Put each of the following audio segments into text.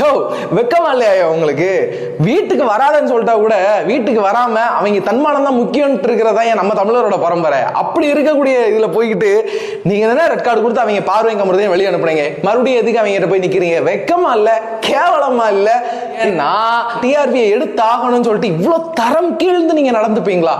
யோ வெக்கமா இல்லையா உங்களுக்கு? வீட்டுக்கு வராதன்னு சொல்லிட்டா கூட வீட்டுக்கு வராம அவங்க தன்மானம் தான் முக்கியம்னு இருக்கிறதா ஏன் நம்ம தமிழரோட பரம்பரை? அப்படி இருக்கக்கூடிய இதுல போய்கிட்டு நீங்க தானே ரெட் கார்டு கொடுத்து அவங்க பார்வை கம்புறதையும் வெளியே அனுப்புறீங்க மறுபடியும் எதுக்கு அவங்ககிட்ட போய் நிக்கிறீங்க? வெக்கமா இல்ல கேவலமா இல்ல. நான் டிஆர்பியை எடுத்து ஆகணும்னு சொல்லிட்டு இவ்வளவு தரம் கீழ்ந்து நீங்க நடந்துப்பீங்களா?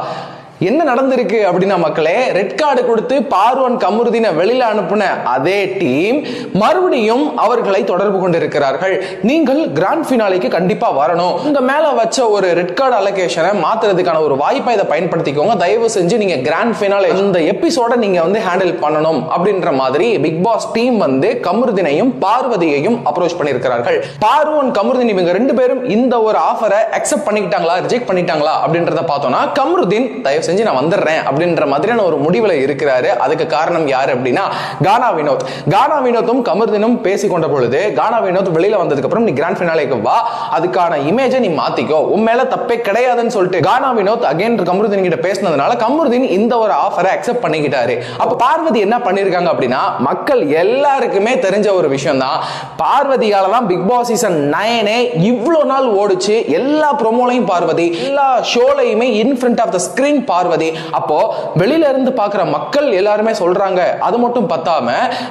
என்ன நடந்திருக்கு அப்படின்னா மக்களே ரெட் கார்டு கொடுத்து பார்வன் கமருதீனை வெளியில அனுப்புன அதே டீம் மறுபடியும் அவர்களை தொடர்பு கொண்டிருக்கிறார்கள். நீங்கள் கிராண்ட் ஃபினாலிக்கு கண்டிப்பா வரணும். உங்க மேல வச்ச ஒரு ரெட் கார்டு அலோகேஷனை மாத்துறதுக்கான ஒரு வாய்ப்பை இதை பயன்படுத்திக்கோங்க. தயவு செஞ்சு நீங்க கிராண்ட் ஃபினாலே இந்த எபிசோட நீங்க வந்து ஹேண்டில் பண்ணணும் அப்படின்ற மாதிரி பிக் பாஸ் டீம் வந்து கமருதினையும் பார்வதியையும் அப்ரோச் பண்ணியிருக்கிறார்கள். பார்வன் கமருதீன் இவங்க ரெண்டு பேரும் இந்த ஒரு ஆஃபரை அக்செப்ட் பண்ணிக்கிட்டாங்களா ரிஜெக்ட் பண்ணிட்டாங்களா அப்படின்றத பார்த்தோம்னா கமருதீன் தயவு செஞ்சு நான் வந்துடுறேன் அப்படின்ற மாதிரியான ஒரு முடிவுல இருக்கிறாரு. அதுக்கு காரணம் யாரு அப்படின்னா கானா வினோத். கானா வினோத்தும் கமருதீனும் பேசி கொண்ட பொழுது கானா வினோத் வெளியில வந்ததுக்கு அப்புறம் நீ கிராண்ட் ஃபினாலேக்கு வா அதுக்கான இமேஜை நீ மாத்திக்கோ. உன் மேல தப்பே கிடையாதுன்னு சொல்லிட்டு கானா வினோத் அகைன் கமருதீன் கிட்ட பேசினதுனால கமருதீன் இந்த ஒரு ஆஃபரை அக்செப்ட் பண்ணிக்கிட்டாரு. அப்ப பார்வதி என்ன பண்ணிருக்காங்க அப்படின்னா மக்கள் எல்லாருக்குமே தெரிஞ்ச ஒரு விஷயம் தான் பார்வதியால தான் பிக் பாஸ் சீசன் நைனே இவ்வளவு நாள் ஓடுச்சு. எல்லா ப்ரோமோலையும் பார்வதி எல்லா ஷோலையுமே in front of the screen Parvathi Parvathi. அப்போ வெளியில இருந்து பாக்குற மக்கள் எல்லாருமே சொல்றாங்க. அது மட்டும் பத்தாம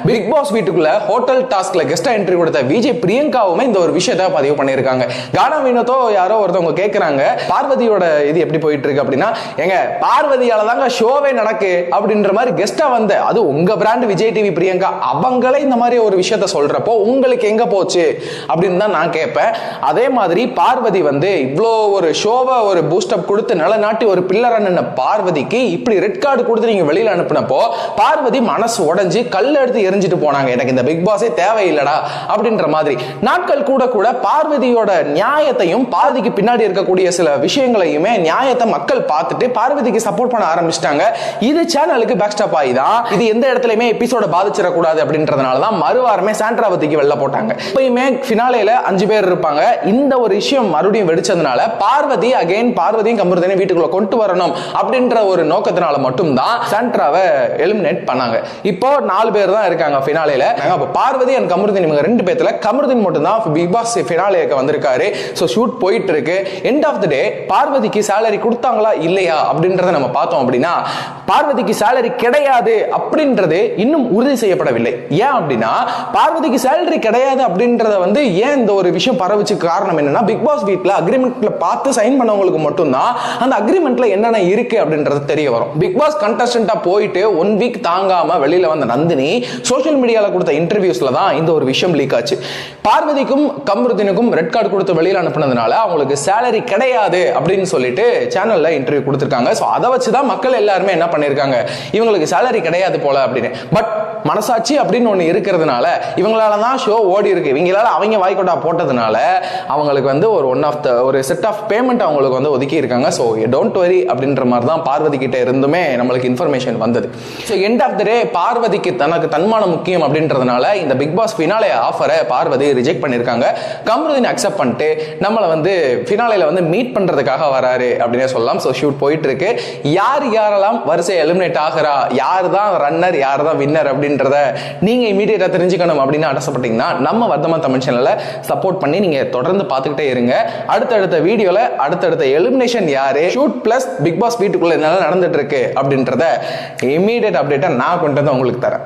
பிக் பாஸ் வீட்டுக்குள்ள ஹோட்டல் டாஸ்க்ல கெஸ்டா என்ட்ரி கொடுத்த விஜய் பிரியங்காவுமே இந்த ஒரு விஷயத்தை பதிவு பண்ணியிருக்காங்க. கானா வினோத்தோ யாரோ ஒருத்தவங்க கேக்குறாங்க பார்வதியோட இது எப்படி போயிட்டு இருக்கு அப்படின்னா எங்க பார்வதியால தாங்க ஷோவே நடக்கு அப்படின்ற மாதிரி கெஸ்டா வந்த அது உங்க பிராண்ட் விஜய் டிவி பிரியங்கா அவங்களே இந்த மாதிரி ஒரு விஷயத்த சொல்றப்போ உங்களுக்கு எங்க போச்சு அப்படின்னு தான் நான் கேட்பேன் அதே மாதிரி பார்வதி வந்து இவ்வளோ ஒரு ஷோவை ஒரு பூஸ்டப் கொடுத்து நிலநாட்டி ஒரு பில்லர் நின்ன பார்வதிக்கு இப்படி ரெட் கார்டு கொடுத்து நீங்க வெளியில அனுப்பினப்போ பார்வதி மனசு உடஞ்சி கல் எடுத்து எரிஞ்சிட்டு போனாங்க. எனக்கு இந்த பிக் பாஸே தேவையில்லடா அப்படின்ற மாதிரி. நாட்கள் கூட கூட பார்வதியோட நியாயத்தையும் பார்வதிக்கு பின்னாடி இருக்கக்கூடிய சில விஷயங்களையுமே நியாயத்தை மக்கள் பார்த்துட்டு பார்வதிக்கு சப்போர்ட் பண்ண ஆரம்பிச்சிட்டாங்க. இது சேனலுக்கு பேக் ஸ்டாப் தான் இது எந்த இடத்துலயுமே எபிசோட பாதிச்சிடக்கூடாது அப்படின்றதுனால தான் மறுவாரமே சாண்ட்ராவதிக்கு வெளில போட்டாங்க. இப்பயுமே ஃபினாலேல அஞ்சு பேர் இருப்பாங்க. இந்த ஒரு விஷயம் மறுபடியும் வெடிச்சதுனால பார்வதி அகைன் பார்வதியும் கமருதனையும் வீட்டுக்குள்ள கொண்டு வரணும். அப்படின்ற ஒரு நோக்கத்தினால மட்டும்தான் சாண்ட்ராவை எலிமினேட் பண்ணாங்க. இப்போ நாலு பேர் தான் இருக்காங்க ஃபினாலேல அப்போ பார்வதி அண்ட் கமருதீன் இவங்க ரெண்டு பேர்த்துல கமருதீன் மட்டும்தான் பிக் பாஸ் ஃபினாலேக்கு வந்திருக்காரு. ஸோ ஷூட் போயிட்டு இருக்கு எண்ட் ஆஃப் த டே பார்வதிக்கு சேலரி கொடுத்தாங்களா? இல்லையா? அப்படின்றத நம்ம பார்த்தோம் அப்படின்னா பார்வதிக்கு சேலரி கிடையாது அப்படின்றது இன்னும் உறுதி செய்யப்படவில்லை. ஏன் அப்படின்னா பார்வதிக்கு சேலரி கிடையாது அப்படின்றத வந்து ஏன் இந்த ஒரு விஷயம் பரவுச்சு காரணம் என்னன்னா பிக் பாஸ் வீட்டில் அக்ரிமெண்ட்ல பார்த்து சைன் பண்ணவங்களுக்கு மட்டும்தான் அந்த அக்ரிமெண்ட்ல என்னென்ன இருக்கு அப்படின்றது தெரிய வரும். பிக் பாஸ் கண்டஸ்டன்டா போயிட்டு ஒன் வீக் தாங்காம வெளியில வந்த நந்தினி சோஷியல் மீடியால கொடுத்த இன்டர்வியூஸ்ல தான் இந்த ஒரு விஷயம் லீக் ஆச்சு. பார்வதிக்கும் கம்ருதினுக்கும் ரெட் கார்டு கொடுத்து வெளியில அனுப்புனதுனால அவங்களுக்கு சேலரி கிடையாது அப்படின்னு சொல்லிட்டு சேனல்ல இன்டர்வியூ கொடுத்துருக்காங்க. ஸோ அதை வச்சு தான் மக்கள் எல்லாருமே என்ன பண்ணியிருக்காங்க இவங்களுக்கு சேலரி கிடையாது போல அப்படின்னு. பட் மனசாட்சி அப்படின்னு ஒன்று இருக்கிறதுனால இவங்களால தான் ஷோ ஓடி இருக்கு. இவங்களால அவங்க வாய்க்கோட்டா போட்டதுனால அவங்களுக்கு வந்து ஒரு ஒன் ஆஃப் த ஒரு செட் ஆஃப் பேமெண்ட் அவங்களுக்கு வந்து ஒதுக்கி இருக்காங்க. ஸோ டோன்ட் வரி அப்படின்ற மாதிரி தான் பார்வதி கிட்ட இருந்துமே நம்மளுக்கு இன்ஃபர்மேஷன் வந்தது. So end of the day பார்வதிக்கு தனக்கு தன்மானம் முக்கியம் அப்படின்றதுனால இந்த பிக் பாஸ் ஃபினாலே ஆஃபரை பார்வதி ரிஜெக்ட் பண்ணியிருக்காங்க. கம்ருதீன் அக்செப்ட் பண்ணிட்டு நம்மளை வந்து ஃபினாலேல வந்து மீட் பண்றதுக்காக வராரு அப்படின்னே சொல்லலாம். ஸோ ஷூட் போயிட்டு இருக்கு யார் யாரெல்லாம் வரிசை எலிமினேட் ஆகிறா? யார் தான் ரன்னர் யார் தான் வின்னர் அப்படின்றத நீங்க இமீடியட்டாக தெரிஞ்சுக்கணும் அப்படின்னு ஆசைப்பட்டீங்கன்னா நம்ம வர்த்தமான் தமிழ் சேனலை சப்போர்ட் பண்ணி நீங்க தொடர்ந்து பார்த்துக்கிட்டே இருங்க. அடுத்தடுத்த வீடியோவில் அடுத்தடுத்த எலிமினேஷன் யாரு? ஷூட் பிளஸ் பிக் பாஸ் வீட்டுக்குள்ள என்னெல்லாம் நடந்துட்டு இருக்கு அப்படின்றத இமீடியட் அப்டேட்டை நான் கொண்டு வந்து உங்களுக்கு தரேன்.